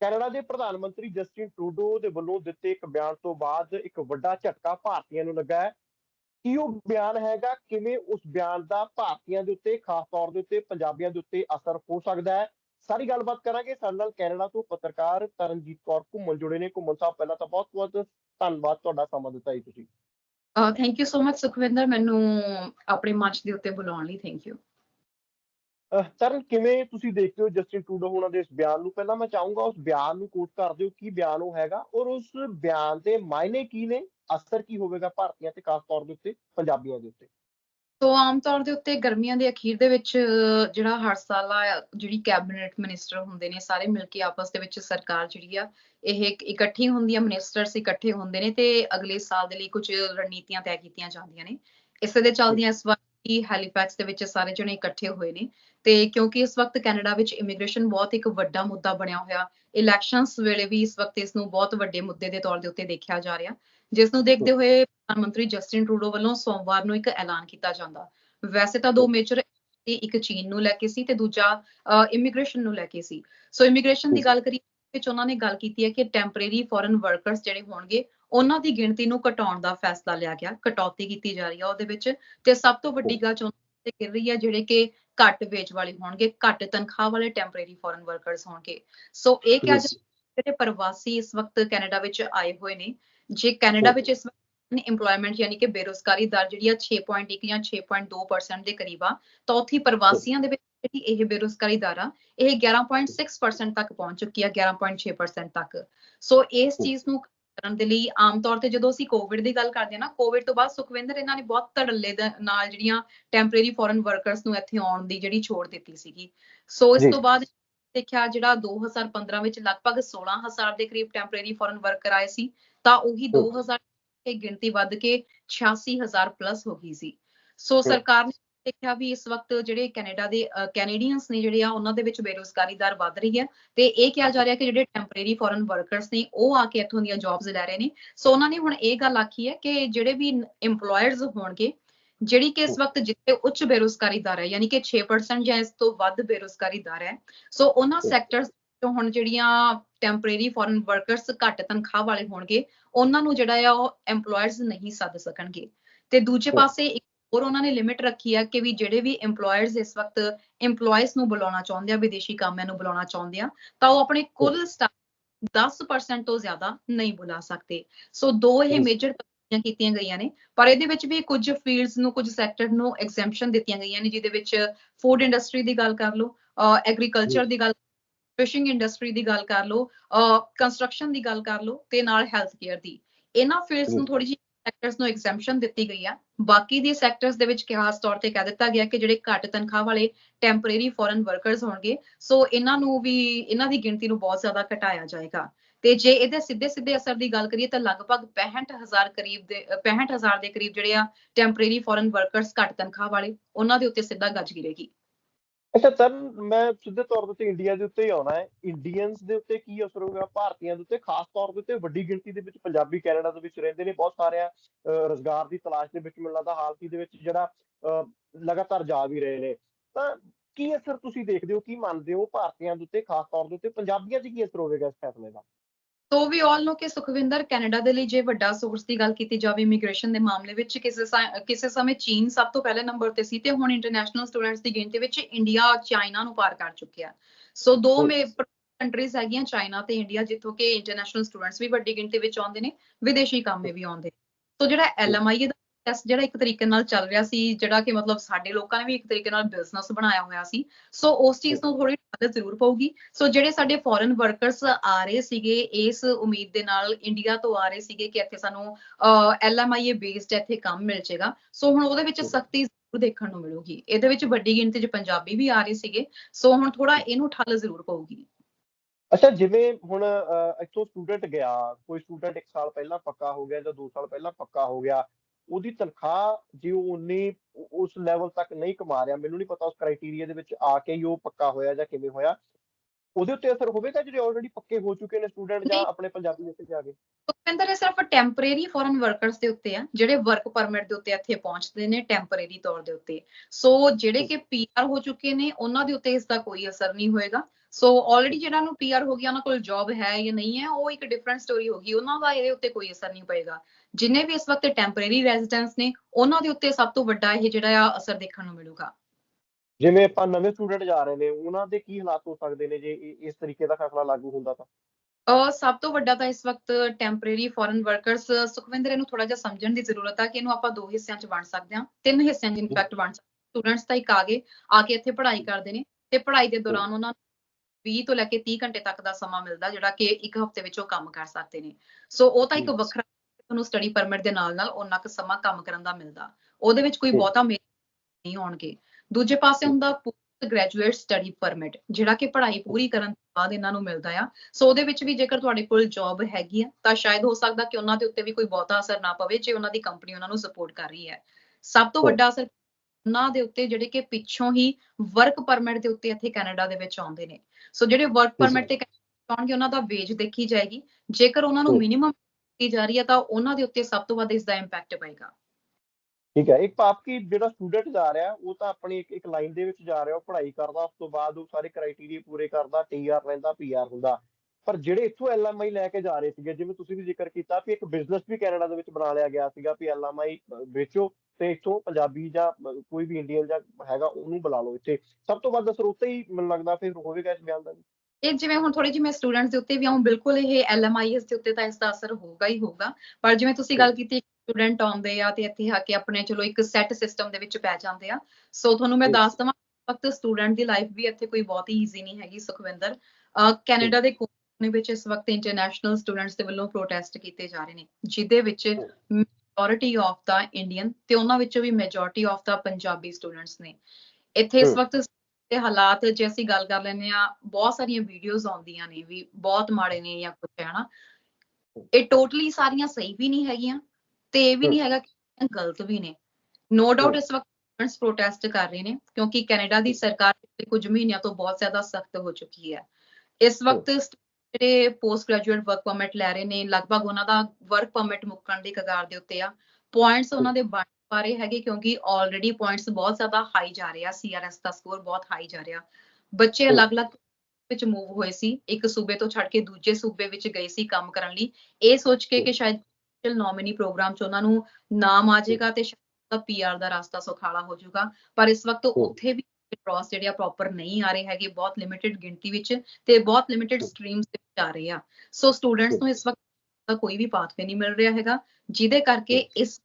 Canada ਦੇ ਪ੍ਰਧਾਨ ਮੰਤਰੀ ਜਸਟਿਨ ਟਰੂਡੋ ਦੇ ਵੱਲੋਂ ਦਿੱਤੇ ਇੱਕ ਬਿਆਨ ਤੋਂ ਬਾਅਦ ਇੱਕ ਵੱਡਾ ਝਟਕਾ ਭਾਰਤੀਆਂ ਨੂੰ ਲੱਗਾ ਹੈ। ਕੀ ਉਹ ਬਿਆਨ ਹੈਗਾ? ਕਿਵੇਂ ਉਸ ਬਿਆਨ ਦਾ ਭਾਰਤੀਆਂ ਦੇ ਉੱਤੇ, ਖਾਸ ਤੌਰ ਦੇ ਉੱਤੇ, ਪੰਜਾਬੀਆਂ ਦੇ ਉੱਤੇ ਅਸਰ ਹੋ ਸਕਦਾ ਹੈ? ਸਾਰੀ ਗੱਲਬਾਤ ਕਰਾਂਗੇ। ਸਾਡੇ ਨਾਲ ਕੈਨੇਡਾ ਤੋਂ ਪੱਤਰਕਾਰ ਤਰਨਜੀਤ ਕੌਰ ਘੁੰਮਣ ਜੁੜੇ ਨੇ। ਘੁੰਮਣ ਸਾਹਿਬ, ਪਹਿਲਾਂ ਤਾਂ ਬਹੁਤ ਬਹੁਤ ਧੰਨਵਾਦ ਤੁਹਾਡਾ ਸਮਾਂ ਦਿੱਤਾ ਜੀ ਤੁਸੀਂ। Thank you so much Sukhwinder. ਮੈਨੂੰ ਆਪਣੇ ਮੰਚ ਦੇ ਉੱਤੇ ਬੁਲਾਉਣ ਲਈ ਥੈਂਕ ਯੂ ਅਹ ਕਿਵੇਂ ਤੁਸੀਂ ਦੇਖਦੇ ਹੋ ਜਸਟਿਨ ਟਰੂਡੋ ਹੋਣਾ ਦੇ ਇਸ ਬਿਆਨ ਨੂੰ? ਪਹਿਲਾਂ ਮੈਂ ਚਾਹੂੰਗਾ ਉਸ ਬਿਆਨ ਨੂੰ ਕੋਟ ਕਰ ਦਿਓ, ਕੀ ਬਿਆਨ ਉਹ ਹੈਗਾ? ਔਰ ਉਸ ਬਿਆਨ ਦੇ ਮਾਇਨੇ ਕੀ ਨੇ? ਅਸਰ ਕੀ ਹੋਵੇਗਾ ਭਾਰਤੀਆਂ ਤੇ ਖਾਸ ਤੌਰ ਦੇ ਉੱਤੇ, ਪੰਜਾਬੀਆਂ ਦੇ ਉੱਤੇ? ਸੋ ਆਮ ਤੌਰ ਦੇ ਉੱਤੇ ਗਰਮੀਆਂ ਦੇ ਅਖੀਰ ਦੇ ਵਿੱਚ ਜਿਹੜਾ ਹਰ ਸਾਲ ਜਿਹੜੀ ਕੈਬਨਿਟ ਮਿਨਿਸਟਰ ਹੁੰਦੇ ਨੇ, ਸਾਰੇ ਮਿਲ ਕੇ ਆਪਸ ਦੇ ਵਿੱਚ ਸਰਕਾਰ ਜਿਹੜੀ ਆ, ਇਹ ਇਕੱਠੀ ਹੁੰਦੀ ਆ, ਮਿਨਿਸਟਰਸ ਇਕੱਠੇ ਹੁੰਦੇ ਨੇ ਤੇ ਅਗਲੇ ਸਾਲ ਦੇ ਲਈ ਕੁਝ ਰਣਨੀਤੀਆਂ ਤੈਅ ਕੀਤੀਆਂ ਜਾਂਦੀਆਂ ਨੇ। ਇਸੇ ਦੇ ਚੱਲਦਿਆਂ ਇਸ ਵਾਰ ਹੀ ਹੈਲੀਫੈਕਸ ਦੇ ਵਿੱਚ ਸਾਰੇ ਜਣੇ ਇਕੱਠੇ ਹੋਏ ਨੇ। ਤੇ ਕਿਉਂਕਿ ਇਸ ਵਕਤ ਕੈਨੇਡਾ ਵਿੱਚ ਇਮੀਗ੍ਰੇਸ਼ਨ ਬਹੁਤ ਇੱਕ ਵੱਡਾ ਮੁੱਦਾ ਬਣਿਆ ਹੋਇਆ ਇਲੈਕਸ਼ਨਸ ਵੇਲੇ ਵੀ ਇਸ ਵਕਤ ਇਸ ਨੂੰ ਬਹੁਤ ਵੱਡੇ ਮੁੱਦੇ ਦੇ ਤੌਰ ਦੇ ਉੱਤੇ ਦੇਖਿਆ ਜਾ ਰਿਹਾ। ਜਿਸ ਨੂੰ ਦੇਖਦੇ ਹੋਏ ਪ੍ਰਧਾਨ ਮੰਤਰੀ ਜਸਟਿਨ ਟਰੂਡੋ ਵੱਲੋਂ ਸੋਮਵਾਰ ਨੂੰ ਇੱਕ ਐਲਾਨ ਕੀਤਾ ਜਾਂਦਾ। ਵੈਸੇ ਤਾਂ ਦੋ ਮੇਜਰ ਇੱਕ ਚੀਨ ਨੂੰ ਲੈ ਕੇ ਸੀ ਤੇ ਦੂਜਾ ਇਮੀਗ੍ਰੇਸ਼ਨ ਨੂੰ ਲੈ ਕੇ ਸੀ। ਸੋ ਇਮੀਗ੍ਰੇਸ਼ਨ ਦੀ ਗੱਲ ਕਰੀ ਵਿੱਚ ਉਹਨਾਂ ਨੇ ਗੱਲ ਕੀਤੀ ਹੈ ਕਿ ਟੈਂਪਰੇਰੀ ਫੋਰਨ ਵਰਕਰਸ ਜਿਹੜੇ ਹੋਣਗੇ ਉਹਨਾਂ ਦੀ ਗਿਣਤੀ ਨੂੰ ਘਟਾਉਣ ਦਾ ਫੈਸਲਾ ਲਿਆ ਗਿਆ ਕਟੌਤੀ ਕੀਤੀ ਜਾ ਰਹੀ ਹੈ ਉਹਦੇ ਵਿੱਚ ਤੇ ਸਭ ਤੋਂ ਵੱਡੀ ਗੱਲ ਚੋਣ ਤੇ ਕਰ ਰਹੀ ਹੈ ਜਿਹੜੇ ਕਿ ਘੱਟ ਵੇਚ ਵਾਲੇ ਹੋਣਗੇ ਘੱਟ ਤਨਖਾਹ ਵਾਲੇ ਟੈਂਪਰੇਰੀ ਫੋਰਨ ਵਰਕਰਸ ਹੋਣਗੇ। ਸੋ ਇਹ ਕਿਹਾ Yes. ਜਿਹੜੇ ਪ੍ਰਵਾਸੀ ਇਸ ਵਕਤ ਕੈਨੇਡਾ ਵਿੱਚ ਆਏ ਹੋਏ ਨੇ ਜੇ ਕੈਨੇਡਾ ਵਿੱਚ ਇਸ ਵਕਤ ਇੰਪਲੋਇਮੈਂਟ ਯਾਨੀ ਕਿ ਬੇਰੋਜ਼ਗਾਰੀ ਦਰ ਜਿਹੜੀ ਆ 6.1 ਜਾਂ 6.2% ਦੇ ਕਰੀਬ ਆ ਤਾਂ ਉੱਥੇ ਪ੍ਰਵਾਸੀਆਂ ਦੇ ਵਿੱਚ ਜਿਹੜੀ ਇਹ ਬੇਰੋਜ਼ਗਾਰੀ ਦਰ ਆ ਇਹ 11.6% ਤੱਕ ਪਹੁੰਚ ਚੁੱਕੀ ਆ 11.6% ਤੱਕ। ਸੋ ਇਸ ਚੀਜ਼ ਨੂੰ ਕਰਨ ਦੇ ਲਈ ਆਮ ਤੌਰ ਤੇ ਜਦੋਂ ਅਸੀਂ ਕੋਵਿਡ ਦੀ ਗੱਲ ਕਰਦੇ ਹਾਂ ਨਾ ਕੋਵਿਡ ਤੋਂ ਬਾਅਦ ਸੁਖਵਿੰਦਰ ਇਹਨਾਂ ਨੇ ਬਹੁਤ ਧੜੱਲੇ ਦੇ ਨਾਲ ਜਿਹੜੀਆਂ ਟੈਂਪਰੇਰੀ ਫੋਰਨ ਵਰਕਰਸ ਨੂੰ ਇੱਥੇ ਆਉਣ ਦੀ ਜਿਹੜੀ ਛੋੜ ਦਿੱਤੀ ਸੀਗੀ ਸੋ। ਇਸ ਤੋਂ ਬਾਅਦ ਦੇਖਿਆ ਜਿਹੜਾ 2015 ਵਿੱਚ ਲਗਭਗ 16000 ਦੇ ਕਰੀਬ ਟੈਂਪਰੇਰੀ ਫੋਰਨ ਵਰਕਰ ਆਏ ਸੀ ਤਾਂ ਉਹੀ ਹਮ। 2000 ਦੀ ਗਿਣਤੀ ਵੱਧ ਕੇ 86000 ਪਲੱਸ ਹੋ ਗਈ ਸੀ ਸੋ। ਸਰਕਾਰ ਨੇ ਦੇਖਿਆ ਵੀ ਇਸ ਵਕਤ ਜਿਹੜੇ ਕੈਨੇਡਾ ਦੇ ਕੈਨੇਡੀਅਨਸ ਨੇ ਜਿਹੜੇ ਆ ਉਹਨਾਂ ਦੇ ਵਿੱਚ ਬੇਰੋਜ਼ਗਾਰੀ ਦਰ ਵੱਧ ਰਹੀ ਹੈ ਤੇ ਇਹ ਕਿਹਾ ਜਾ ਰਿਹਾ ਕਿ ਜਿਹੜੇ ਟੈਂਪਰੇਰੀ ਫੋਰਨ ਵਰਕਰਸ ਨੇ ਉਹ ਆ ਕੇ ਇੱਥੋਂ ਦੀਆਂ ਜੌਬਸ ਲੈ ਰਹੇ ਨੇ ਸੋ ਉਹਨਾਂ ਨੇ ਹੁਣ ਇਹ ਗੱਲ ਆਖੀ ਹੈ ਕਿ ਜਿਹੜੇ ਵੀ EMPLOYERS ਹੋਣਗੇ ਜਿਹੜੀ ਕਿ ਇਸ ਵਕਤ ਜਿੱਥੇ ਉੱਚ ਬੇਰੋਜ਼ਗਾਰੀ ਦਰ ਹੈ ਯਾਨੀ ਕਿ 6% ਜਾਂ ਇਸ ਤੋਂ ਵੱਧ ਬੇਰੋਜ਼ਗਾਰੀ ਦਰ ਹੈ ਸੋ ਉਹਨਾਂ। ਸੈਕਟਰਸ ਤੋਂ ਹੁਣ ਜਿਹੜੀਆਂ ਟੈਂਪਰੇਰੀ ਫੋਰਨ ਵਰਕਰਸ ਘੱਟ ਤਨਖਾਹ ਵਾਲੇ ਹੋਣਗੇ ਉਹਨਾਂ ਨੂੰ ਜਿਹੜਾ ਆ ਉਹ EMPLOYERS ਨਹੀਂ ਸੱਦ ਸਕਣਗੇ ਤੇ ਦੂਜੇ। ਪਾਸੇ ਇੱਕ ਹੋਰ ਉਹਨਾਂ ਨੇ ਲਿਮਿਟ ਰੱਖੀ ਆ ਕਿ ਵੀ ਜਿਹੜੇ ਵੀ EMPLOYERS ਇਸ ਵਕਤ EMPLOYEES ਨੂੰ ਬੁਲਾਉਣਾ ਚਾਹੁੰਦੇ ਆ ਵਿਦੇਸ਼ੀ ਕਾਮਿਆਂ ਨੂੰ ਬੁਲਾਉਣਾ ਚਾਹੁੰਦੇ ਆ ਤਾਂ ਉਹ ਆਪਣੇ ਕੁੱਲ ਸਟਾਫ 10% ਤੋਂ ਜ਼ਿਆਦਾ ਨਹੀਂ ਬੁਲਾ ਸਕਦੇ ਸੋ ਦੋ ਇਹ। ਮੇਜਰ ਤਬਦੀਲੀਆਂ ਕੀਤੀਆਂ ਗਈਆਂ ਨੇ ਪਰ ਇਹਦੇ ਵਿੱਚ ਵੀ ਕੁਝ ਫੀਲਡਸ ਨੂੰ ਕੁਝ ਸੈਕਟਰ ਨੂੰ ਐਗਜ਼ੈਂਪਸ਼ਨ ਦਿੱਤੀਆਂ ਗਈਆਂ ਨੇ ਜਿਹਦੇ ਵਿੱਚ ਫੂਡ ਇੰਡਸਟਰੀ ਦੀ ਗੱਲ ਕਰ ਲਓ ਐਗਰੀਕਲਚਰ ਦੀ ਗੱਲ ਫਿਸ਼ਿੰਗ ਇੰਡਸਟਰੀ ਦੀ ਗੱਲ ਕਰ ਲਓ ਕੰਸਟਰਕਸ਼ਨ ਦੀ ਗੱਲ ਕਰ ਲਓ ਤੇ ਨਾਲ ਹੈਲਥ ਕੇਅਰ ਦੀ ਇਹਨਾਂ ਫੀਲਡਸ ਨੂੰ। ਥੋੜੀ ਜਿਹੀ ਸੈਕਟਰਸ ਨੂੰ ਐਗਜ਼ੈਂਪਸ਼ਨ ਦਿੱਤੀ ਗਈ ਆ। ਬਾਕੀ ਦੇ ਸੈਕਟਰਸ ਦੇ ਵਿੱਚ ਖਾਸ ਤੌਰ ਤੇ ਕਹਿ ਦਿੱਤਾ ਗਿਆ ਕਿ ਜਿਹੜੇ ਘੱਟ ਤਨਖਾਹ ਵਾਲੇ ਟੈਂਪਰੇਰੀ ਫੋਰਨ ਵਰਕਰਸ ਹੋਣਗੇ ਸੋ ਇਹਨਾਂ ਨੂੰ ਵੀ ਇਹਨਾਂ ਦੀ ਗਿਣਤੀ ਨੂੰ ਬਹੁਤ ਜ਼ਿਆਦਾ ਘਟਾਇਆ ਜਾਏਗਾ। ਤੇ ਜੇ ਇਹਦੇ ਸਿੱਧੇ ਸਿੱਧੇ ਅਸਰ ਦੀ ਗੱਲ ਕਰੀਏ ਤਾਂ ਲਗਭਗ 65000 ਕਰੀਬ ਦੇ ਅ, 65000 ਦੇ ਕਰੀਬ ਜਿਹੜੇ ਆ ਟੈਂਪਰੇਰੀ ਫੋਰਨ ਵਰਕਰਸ ਘੱਟ ਤਨਖਾਹ ਵਾਲੇ ਉਹਨਾਂ ਦੇ ਉੱਤੇ ਸਿੱਧਾ ਗੱਜ ਗਿਰੇਗੀ। ਅੱਛਾ ਤਰਨ ਮੈਂ ਸਿੱਧੇ ਤੌਰ ਦੇ ਇੰਡੀਆ ਦੇ ਉੱਤੇ ਹੀ ਆਉਣਾ ਹੈ। ਇੰਡੀਅਨਸ ਦੇ ਉੱਤੇ ਕੀ ਅਸਰ ਹੋਵੇਗਾ ਭਾਰਤੀਆਂ ਦੇ ਉੱਤੇ ਖਾਸ ਤੌਰ ਦੇ ਉੱਤੇ ਵੱਡੀ ਗਿਣਤੀ ਦੇ ਵਿੱਚ ਪੰਜਾਬੀ ਕੈਨੇਡਾ ਦੇ ਵਿੱਚ ਰਹਿੰਦੇ ਨੇ। ਬਹੁਤ ਸਾਰਿਆਂ ਅਹ, ਰੁਜ਼ਗਾਰ ਦੀ ਤਲਾਸ਼ ਦੇ ਵਿੱਚ ਮੈਨੂੰ ਲੱਗਦਾ ਹਾਲਤੀ ਦੇ ਵਿੱਚ ਜਿਹੜਾ ਅਹ, ਲਗਾਤਾਰ ਜਾ ਵੀ ਰਹੇ ਨੇ। ਤਾਂ ਕੀ ਅਸਰ ਤੁਸੀਂ ਦੇਖਦੇ ਹੋ? ਕੀ ਮੰਨਦੇ ਹੋ? ਭਾਰਤੀਆਂ ਦੇ ਉੱਤੇ ਖਾਸ ਤੌਰ ਦੇ ਉੱਤੇ ਪੰਜਾਬੀਆਂ 'ਚ ਕੀ ਅਸਰ ਹੋਵੇਗਾ ਇਸ ਫੈਸਲੇ ਦਾ? ਤੋ ਵੀ ਆਲ ਨੋ ਕਿ ਸੁਖਵਿੰਦਰ ਕੈਨੇਡਾ ਦੇ ਲਈ ਜੇ ਵੱਡਾ ਸੋਰਸ ਦੀ ਗੱਲ ਕੀਤੀ ਜਾਵੇ ਇਮੀਗ੍ਰੇਸ਼ਨ ਦੇ ਮਾਮਲੇ ਵਿੱਚ ਕਿਸੇ ਸਾ- ਕਿਸੇ ਸਮੇਂ ਚੀਨ ਸਭ ਤੋਂ ਪਹਿਲੇ ਨੰਬਰ ਤੇ ਸੀ ਤੇ ਹੁਣ ਇੰਟਰਨੈਸ਼ਨਲ ਸਟੂਡੈਂਟਸ ਦੀ ਗਿਣਤੀ ਵਿੱਚ ਇੰਡੀਆ ਚਾਈਨਾ ਨੂੰ ਪਾਰ ਕਰ ਚੁੱਕਿਆ ਸੋ ਦੋ। ਮੇ ਕੰਟਰੀਜ਼ ਹੈਗੀਆਂ ਚਾਈਨਾ ਤੇ ਇੰਡੀਆ ਜਿੱਥੋਂ ਕਿ ਇੰਟਰਨੈਸ਼ਨਲ ਸਟੂਡੈਂਟਸ ਵੀ ਵੱਡੀ ਗਿਣਤੀ ਵਿੱਚ ਆਉਂਦੇ ਨੇ ਵਿਦੇਸ਼ੀ ਕਾਮੇ ਵੀ ਆਉਂਦੇ। ਸੋ ਜਿਹੜਾ ਐਲਐਮਆਈ ਦਾ ਟੈਸਟ ਜਿਹੜਾ ਇੱਕ ਤਰੀਕੇ ਨਾਲ ਚੱਲ ਰਿਹਾ ਸੀ ਜਿਹੜਾ ਕਿ ਮਤਲਬ ਸਾਡੇ ਲੋਕਾਂ ਨੇ ਵੀ ਇੱਕ ਤਰੀਕੇ ਨਾਲ ਬਿਜ਼ਨਸ ਬਣਾਇਆ ਹੋਇਆ ਸੀ। ਸੋ ਉਸ ਚੀਜ਼ ਨੂੰ ਥੋੜੀ ਮਦਦ ਜ਼ਰੂਰ ਪਊਗੀ। ਸੋ ਜਿਹੜੇ ਸਾਡੇ ਫੋਰਨ ਵਰਕਰਸ ਆ ਰਹੇ ਸੀਗੇ ਇਸ ਉਮੀਦ ਦੇ ਨਾਲ ਇੰਡੀਆ ਤੋਂ ਆ ਰਹੇ ਸੀਗੇ ਕਿ ਇੱਥੇ ਸਾਨੂੰ ਐਲਐਮਆਈਏ ਬੇਸਡ ਇੱਥੇ ਕੰਮ ਮਿਲ ਜਾਏਗਾ। ਸੋ ਹੁਣ ਉਹਦੇ ਵਿੱਚ ਸਖਤੀ ਜ਼ਰੂਰ ਦੇਖਣ ਨੂੰ ਮਿਲੂਗੀ। ਇਹਦੇ ਵਿੱਚ ਵੱਡੀ ਗਿਣਤੀ 'ਚ ਪੰਜਾਬੀ ਵੀ ਆ ਰਹੇ ਸੀਗੇ। ਸੋ ਹੁਣ ਥੋੜਾ ਇਹਨੂੰ ਠੱਲ ਜ਼ਰੂਰ ਪਊਗੀ। ਅੱਛਾ ਜਿਵੇਂ ਹੁਣ ਇੱਥੋਂ ਸਟੂਡੈਂਟ ਗਿਆ ਕੋਈ ਸਟੂਡੈਂਟ 1 ਸਾਲ ਪਹਿਲਾਂ ਪੱਕਾ ਹੋ ਗਿਆ ਜਾਂ 2 ਸਾਲ ਪਹਿਲਾਂ ਪੱਕਾ ਹੋ ਗਿਆ ਉਹਦੀ ਤਨਖਾਹ ਜੇ ਉਹ ਉਨੀ ਉਸ ਲੈਵਲ ਤੱਕ ਨਹੀਂ ਕਮਾ ਰਿਹਾ ਮੈਨੂੰ ਨਹੀਂ ਪਤਾ ਉਸ ਕ੍ਰਾਈਟੇਰੀਆ ਦੇ ਵਿੱਚ ਆ ਕੇ ਹੀ ਉਹ ਪੱਕਾ ਹੋਇਆ ਜਾਂ ਕਿਵੇਂ ਹੋਇਆ। ਉਹਦੇ ਉੱਤੇ ਅਸਰ ਹੋਵੇਗਾ ਜਿਹੜੇ ਆਲਰੇਡੀ ਪੱਕੇ ਹੋ ਚੁੱਕੇ ਨੇ ਸਟੂਡੈਂਟ ਜਾਂ। ਆਪਣੇ ਪੰਜਾਬੀ ਵਿੱਚ ਜਾ ਕੇ। ਇਹ ਸਿਰਫ ਟੈਂਪਰੇਰੀ ਫੋਰਨ ਵਰਕਰਸ ਦੇ ਉੱਤੇ ਆ ਜਿਹੜੇ ਵਰਕ ਪਰਮਿਟ ਦੇ ਉੱਤੇ ਇੱਥੇ ਪਹੁੰਚਦੇ ਨੇ ਟੈਂਪਰੇਰੀ ਤੌਰ ਦੇ ਉੱਤੇ। ਸੋ ਜਿਹੜੇ ਕਿ ਪੀਆਰ ਹੋ ਚੁੱਕੇ ਨੇ ਉਹਨਾਂ ਦੇ ਉੱਤੇ ਇਸ ਦਾ ਕੋਈ ਅਸਰ ਨਹੀਂ ਹੋਏਗਾ। ਸੋ ਆਲਰੇਡੀ ਜਿਹੜਾ ਨੂੰ ਪੀਆਰ ਹੋ ਗਿਆ ਉਹਨਾਂ ਕੋਲ ਜੌਬ ਹੈ ਜਾਂ ਨਹੀਂ ਹੈ ਉਹ ਇੱਕ ਡਿਫਰੈਂਟ ਸਟੋਰੀ ਹੋਗੀ ਉਹਨਾਂ ਦਾ ਇਹਦੇ ਉੱਤੇ ਕੋਈ ਅਸਰ ਨਹੀਂ ਪਏਗਾ। ਜਿੰਨੇ ਵੀ ਇਸ ਵਕਤ ਟੈਂਪਰੇਰੀ ਰੈਜ਼ੀਡੈਂਸ ਨੇ ਉਹਨਾਂ ਦੇ ਉੱਤੇ ਸਭ ਤੋਂ ਵੱਡਾ ਇਹ ਜਿਹੜਾ ਆ ਅਸਰ ਦੇਖਣ ਨੂੰ ਮਿਲੂਗਾ। ਜਿਵੇਂ ਆਪਾਂ ਨਵੇਂ ਸਟੂਡੈਂਟ ਜਾ ਰਹੇ ਨੇ ਉਹਨਾਂ ਦੇ ਕੀ ਹਾਲਾਤ ਹੋ ਸਕਦੇ ਨੇ ਜੇ ਇਸ ਤਰੀਕੇ ਦਾ ਫੈਸਲਾ ਲਾਗੂ ਹੁੰਦਾ ਤਾਂ? ਅਹ ਸਭ ਤੋਂ ਵੱਡਾ ਤਾਂ ਇਸ ਵਕਤ ਟੈਂਪਰੇਰੀ ਫੋਰਨ ਵਰਕਰਸ ਸੁਖਵਿੰਦਰ ਇਹਨੂੰ ਥੋੜਾ ਜਿਹਾ ਸਮਝਣ ਦੀ ਜ਼ਰੂਰਤ ਆ ਕਿ ਇਹਨੂੰ ਆਪਾਂ ਦੋ ਹਿੱਸਿਆਂ 'ਚ ਵੰਡ ਸਕਦੇ ਹਾਂ। ਤਿੰਨ ਹਿੱਸਿਆਂ 'ਚ ਇਨਫੈਕਟ ਵੰਡ ਸਕਦੇ ਸਟੂਡੈਂਟਸ ਤਾਂ ਇੱਕ ਆ ਗਏ ਆ ਕੇ ਇੱਥੇ ਪੜ੍ਹਾਈ ਕਰਦੇ ਨੇ ਤੇ ਪੜ੍ਹਾਈ ਦੇ ਦੌਰਾਨ ਉਹਨਾਂ ਨੂੰ 20 ਤੋਂ ਲੈ ਕੇ 30 ਘੰਟੇ ਤੱਕ ਦਾ ਸਮਾਂ ਮਿਲਦਾ ਜਿਹੜਾ ਕਿ ਇੱਕ ਹਫ਼ਤੇ ਵਿੱਚ ਉਹ ਕੰਮ ਕਰ ਸਕਦੇ ਨੇ ਸੋ ਉਹ ਤਾਂ ਇੱਕ। ਵੱਖਰਾ ਤੁਹਾਨੂੰ ਸਟੱਡੀ ਪਰਮਿਟ ਦੇ ਨਾਲ ਨਾਲ ਉਹਨਾਂ ਕੁ ਸਮਾਂ ਕੰਮ ਕਰਨ ਦਾ ਮਿਲਦਾ ਉਹਦੇ ਵਿੱਚ ਕੋਈ। ਬਹੁਤਾ ਨਹੀਂ ਹੋਣਗੇ ਦੂਜੇ ਪਾਸੇ ਹੁੰਦਾ ਪੋਸਟ ਗ੍ਰੈਜੂਏਟ ਸਟੱਡੀ ਪਰਮਿਟ ਜਿਹੜਾ ਕਿ ਪੜ੍ਹਾਈ ਪੂਰੀ ਕਰਨ ਤੋਂ ਬਾਅਦ ਇਹਨਾਂ ਨੂੰ ਮਿਲਦਾ ਆ ਸੋ ਉਹਦੇ ਵਿੱਚ ਵੀ ਜੇਕਰ ਤੁਹਾਡੇ ਕੋਲ ਜੌਬ ਹੈਗੀ ਆ ਤਾਂ ਸ਼ਾਇਦ ਹੋ ਸਕਦਾ ਕਿ ਉਹਨਾਂ ਦੇ ਉੱਤੇ ਵੀ ਕੋਈ ਬਹੁਤਾ ਅਸਰ ਨਾ ਪਵੇ ਜੇ ਉਹਨਾਂ ਦੀ ਕੰਪਨੀ ਉਹਨਾਂ ਨੂੰ ਸਪੋਰਟ ਕਰ ਰਹੀ ਹੈ ਸਭ ਤੋਂ। ਵੱਡਾ ਅਸਰ ਉਹਨਾਂ ਦੇ ਉੱਤੇ ਜਿਹੜੇ ਕਿ ਪਿੱਛੋਂ ਹੀ ਵਰਕ ਪਰਮਿਟ ਦੇ ਉੱਤੇ ਇੱਥੇ ਕੈਨੇਡਾ ਦੇ ਵਿੱਚ ਆਉਂਦੇ ਨੇ ਸੋ ਜਿਹੜੇ ਵਰਕ। ਪਰਮਿਟ ਤੇ ਆਉਣਗੇ ਉਹਨਾਂ ਦਾ ਵੇਜ ਦੇਖੀ ਜਾਏਗੀ ਜੇਕਰ ਉਹਨਾਂ ਨੂੰ। ਮਿਨੀਮਮ ਦਿੱਤੀ ਜਾ ਰਹੀ ਹੈ ਤਾਂ ਉਹਨਾਂ ਦੇ ਉੱਤੇ ਸਭ ਤੋਂ ਵੱਧ ਇਸ ਦਾ ਇੰਪੈਕਟ ਪਏਗਾ ਠੀਕ ਹੈ ਇੱਕ ਪਾਪ ਕੀ ਜਿਹੜਾ ਸਟੂਡੈਂਟ ਜਾ ਰਿਹਾ ਉਹ ਤਾਂ ਆਪਣੀ ਇੱਕ ਇੱਕ ਲਾਈਨ ਦੇ ਵਿੱਚ ਜਾ ਰਿਹਾ ਉਹ ਪੜ੍ਹਾਈ ਕਰਦਾ ਉਸ ਤੋਂ ਬਾਅਦ ਉਹ ਸਾਰੇ ਕ੍ਰਾਈਟੇਰੀਆ ਪੂਰੇ ਕਰਦਾ ਟੀਆਰ ਰਹਿੰਦਾ ਪੀਆਰ ਹੁੰਦਾ ਪਰ ਜਿਹੜੇ ਇੱਥੋਂ ਐਲਐਮਆਈ ਲੈ ਕੇ ਜਾ ਰਹੇ ਸੀਗੇ ਜਿਵੇਂ ਤੁਸੀਂ ਵੀ ਜ਼ਿਕਰ ਕੀਤਾ ਵੀ ਇੱਕ ਬਿਜ਼ਨਸ ਵੀ ਕੈਨੇਡਾ ਦੇ ਵਿੱਚ ਬਣਾ ਲਿਆ ਗਿਆ ਸੀਗਾ ਵੀ ਐਲਐਮਆਈ ਵੇਚੋ ਤੇ ਇੱਥੋਂ ਪੰਜਾਬੀ ਜਾਂ ਕੋਈ ਵੀ ਇੰਡੀਅਨ ਜਾਂ ਹੈਗਾ ਉਹਨੂੰ ਬੁਲਾ ਲਓ ਇੱਥੇ। ਸਭ ਤੋਂ ਵੱਧ ਅਸਰ ਉੱਤੇ ਹੀ ਮੈਨੂੰ ਲੱਗਦਾ ਫਿਰ ਹੋਵੇਗਾ ਇਸ ਬਿਆਨ ਦਾ। ਇਹ ਜਿਵੇਂ ਹੁਣ ਥੋੜੀ ਜਿਹੀ ਮੈਂ ਸਟੂਡੈਂਟਸ ਦੇ ਉੱਤੇ ਵੀ ਆਉਂ ਬਿਲਕੁਲ ਇਹ ਐਲਐਮਆਈਐਸ ਦੇ ਉੱਤੇ ਤਾਂ ਇਸ ਦਾ ਅਸਰ ਹੋਊਗਾ ਹੀ ਹੋਊਗਾ। ਪਰ ਜਿਵੇਂ ਤੁਸੀਂ ਗੱਲ ਕੀਤੀ ਸਟੂਡੈਂਟ ਆਉਂਦੇ ਆ ਤੇ ਇੱਥੇ ਆ ਕੇ ਆਪਣੇ ਚਲੋ ਇੱਕ ਸੈੱਟ ਸਿਸਟਮ ਦੇ ਵਿੱਚ ਪੈ ਜਾਂਦੇ ਆ। ਸੋ ਤੁਹਾਨੂੰ ਮੈਂ। ਦੱਸ ਦਵਾਂ ਵਕਤ ਸਟੂਡੈਂਟ ਦੀ ਲਾਈਫ ਵੀ ਇੱਥੇ ਕੋਈ ਬਹੁਤ ਹੀ ਈਜ਼ੀ ਨਹੀਂ ਹੈਗੀ ਸੁਖਵਿੰਦਰ। ਕੈਨੇਡਾ ਦੇ ਕੋਨੇ ਵਿੱਚ ਇਸ ਵਕਤ ਇੰਟਰਨੈਸ਼ਨਲ ਸਟੂਡੈਂਟਸ ਦੇ ਵੱਲੋਂ ਪ੍ਰੋਟੈਸਟ ਕੀਤੇ ਜਾ ਰਹੇ ਨੇ ਜਿਹਦੇ ਵਿੱਚ ਮੈਜੋਰਿਟੀ ਆਫ ਦਾ ਇੰਡੀਅਨ ਤੇ ਉਹਨਾਂ ਵਿੱਚੋਂ ਵੀ majority of the Punjabi students ਨੇ। ਇੱਥੇ ਇਸ। ਵਕਤ ਦੇ ਹਾਲਾਤ ਜੇ ਅਸੀਂ ਗੱਲ ਕਰ ਲੈਂਦੇ ਆ ਬਹੁਤ ਸਾਰੀਆਂ ਵੀਡੀਓਜ਼ ਆਉਂਦੀਆਂ ਨੇ ਵੀ ਬਹੁਤ ਮਾੜੇ ਨੇ ਜਾਂ ਕੁਝ ਹੈ ਨਾ। ਇਹ ਟੋਟਲੀ ਸਾਰੀਆਂ ਸਹੀ ਵੀ ਨਹੀਂ ਹੈਗੀਆਂ ਤੇ ਇਹ ਵੀ ਨਹੀਂ ਹੈਗਾ ਕਿ ਗਲਤ ਵੀ ਨੇ। No doubt. ਇਸ ਵਕਤ ਸਟੂਡੈਂਟਸ ਪ੍ਰੋਟੈਸਟ ਕਰ ਰਹੇ ਨੇ ਕਿਉਂਕਿ ਕੈਨੇਡਾ ਦੀ ਸਰਕਾਰ ਪਿਛਲੇ ਕੁਝ ਮਹੀਨਿਆਂ ਤੋਂ ਬਹੁਤ ਜ਼ਿਆਦਾ ਸਖਤ ਹੋ ਚੁੱਕੀ ਹੈ। ਇਸ ਵਕਤ ਜਿਹੜੇ ਪੋਸਟ ਗ੍ਰੈਜੂਏਟ ਵਰਕ ਪਰਮਿਟ ਲੈ ਰਹੇ ਨੇ ਲਗਭਗ ਉਹਨਾਂ ਦਾ ਵਰਕ ਪਰਮਿਟ ਮੁੱਕਣ ਦੀ ਕਗਾਰ ਦੇ ਉੱਤੇ ਆ। ਪੁਆਇੰਟਸ ਉਹਨਾਂ ਦੇ ਰਹੇ ਹੈਗੇ ਕਿਉਂਕਿ ਆਲਰੇਡੀ ਪੁਆਇੰਟਸ ਬਹੁਤ ਜ਼ਿਆਦਾ ਹਾਈ ਜਾ ਰਹੇ ਸੀਆਰਐਸ ਦਾ ਸਕੋਰ ਬਹੁਤ ਹਾਈ ਜਾ ਰਿਹਾ। ਬੱਚੇ। ਅਲੱਗ-ਅਲੱਗ ਵਿੱਚ ਮੂਵ ਹੋਏ ਸੀ ਇੱਕ ਸੂਬੇ ਤੋਂ ਛੱਡ ਕੇ ਦੂਜੇ ਸੂਬੇ ਵਿੱਚ ਗਏ ਸੀ ਕੰਮ ਕਰਨ ਲਈ। ਇਹ ਸੋਚ ਕੇ ਕਿ ਸ਼ਾਇਦ ਨੋਮਿਨੀ ਪ੍ਰੋਗਰਾਮ ਚ ਉਹਨਾਂ ਨੂੰ ਨਾਮ ਆ ਜਾਏਗਾ ਤੇ ਸ਼ਾਇਦ ਪੀਆਰ ਦਾ ਰਸਤਾ ਸੁਖਾਲਾ ਹੋ ਜਾਊਗਾ। ਪਰ ਇਸ ਵਕਤ ਉੱਥੇ ਵੀ ਕ੍ਰਾਸ ਜਿਹੜੇ ਆ ਪ੍ਰੋਪਰ ਨਹੀਂ ਆ ਰਹੇ ਹੈਗੇ ਬਹੁਤ ਲਿਮਿਟਿਡ ਗਿਣਤੀ ਵਿੱਚ ਤੇ ਬਹੁਤ ਲਿਮਿਟਿਡ ਸਟਰੀਮਸ ਵਿੱਚ ਆ ਰਹੇ ਆ ਸੋ ਸਟੂਡੈਂਟਸ ਨੂੰ ਇਸ ਵਕਤ ਦਾ ਕੋਈ ਵੀ ਪਾਥਵੇ ਨਹੀਂ ਮਿਲ ਰਿਹਾ ਹੈਗਾ ਜਿਹਦੇ ਕਰਕੇ ਇਸ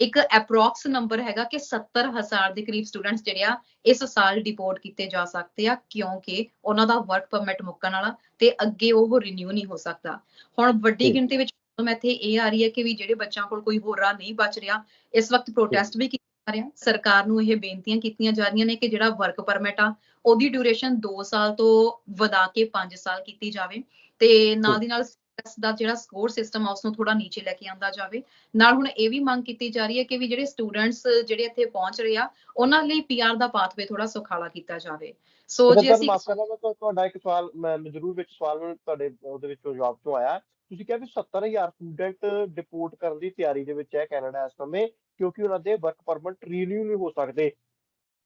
ਇੱਕ ਅਪਰੋਕਸ ਨੰਬਰ ਹੈਗਾ ਕਿ 70000 ਦੇ ਕਰੀਬ ਸਟੂਡੈਂਟਸ ਜਿਹੜੇ ਆ ਇਸ ਸਾਲ ਡਿਪੋਰਟ ਕੀਤੇ ਜਾ ਸਕਦੇ ਆ ਕਿਉਂਕਿ ਉਹਨਾਂ ਦਾ ਵਰਕ ਪਰਮਿਟ ਮੁੱਕਣ ਵਾਲਾ ਤੇ ਅੱਗੇ ਉਹ ਰੀਨਿਊ ਨਹੀਂ ਹੋ ਸਕਦਾ ਹੁਣ ਵੱਡੀ। ਗਿਣਤੀ ਵਿੱਚ problem ਇੱਥੇ ਇਹ ਆ ਰਹੀ ਹੈ ਕਿ ਵੀ ਜਿਹੜੇ ਬੱਚਿਆਂ ਕੋਲ ਕੋਈ ਹੋਰ ਰਾਹ ਨਹੀਂ ਬਚ ਰਿਹਾ ਇਸ ਵਕਤ ਪ੍ਰੋਟੈਸਟ ਵੀ ਰਿਹਾ। ਸਰਕਾਰ ਨੂੰ ਇਹ ਬੇਨਤੀਆਂ ਕੀਤੀਆਂ ਜਾ ਰਹੀਆਂ ਨੇ ਕਿ ਜਿਹੜਾ ਵਰਕ ਪਰਮਿਟ ਆ ਉਹਦੀ ਡਿਊਰੇਸ਼ਨ 2 ਸਾਲ ਤੋਂ ਵਧਾ ਕੇ 5 ਸਾਲ ਕੀਤੀ ਜਾਵੇ ਤੇ ਨਾਲ ਦੀ ਨਾਲ CSS ਦਾ ਜਿਹੜਾ ਸਕੋਰ ਸਿਸਟਮ ਆ ਉਸ ਨੂੰ ਥੋੜਾ ਨੀਚੇ ਲੈ ਕੇ ਆਂਦਾ ਜਾਵੇ। ਨਾਲ ਹੁਣ ਇਹ ਵੀ ਮੰਗ ਕੀਤੀ ਜਾ ਰਹੀ ਹੈ ਕਿ ਵੀ ਜਿਹੜੇ ਸਟੂਡੈਂਟਸ ਜਿਹੜੇ ਇੱਥੇ ਪਹੁੰਚ ਰਹੇ ਆ ਉਹਨਾਂ ਲਈ ਪੀਆਰ ਦਾ ਪਾਥਵੇ ਥੋੜਾ ਸੁਖਾਲਾ ਕੀਤਾ ਜਾਵੇ। ਸੋ ਜੇ ਅਸੀਂ ਮਾਫ ਕਰਨਾ ਮੈਂ ਤੁਹਾ- ਤੁਹਾਡਾ ਇੱਕ ਸਵਾਲ ਮੈਂ ਜ਼ਰੂਰ ਵਿੱਚ ਸਵਾਲ ਮੈਨੂੰ ਤੁਹਾਡੇ ਉਹਦੇ ਵਿੱਚੋਂ ਜਵਾਬ ਤੋਂ ਆਇਆ। ਤੁਸੀਂ ਕਿਹਾ ਵੀ 70000 ਸਟੂਡੈਂਟ ਡਿਪੋਰਟ ਕਰਨ ਦੀ ਤਿਆਰੀ ਦੇ ਵਿੱਚ ਹੈ ਕੈਨੇਡਾ ਇਸ ਸਮੇਂ। ਕਿਉਂਕਿ ਉਹਨਾਂ ਦੇ ਵਰਕ ਪਰਮਿਟ ਰੀਨਿਊ ਨਹੀਂ ਹੋ ਸਕਦੇ।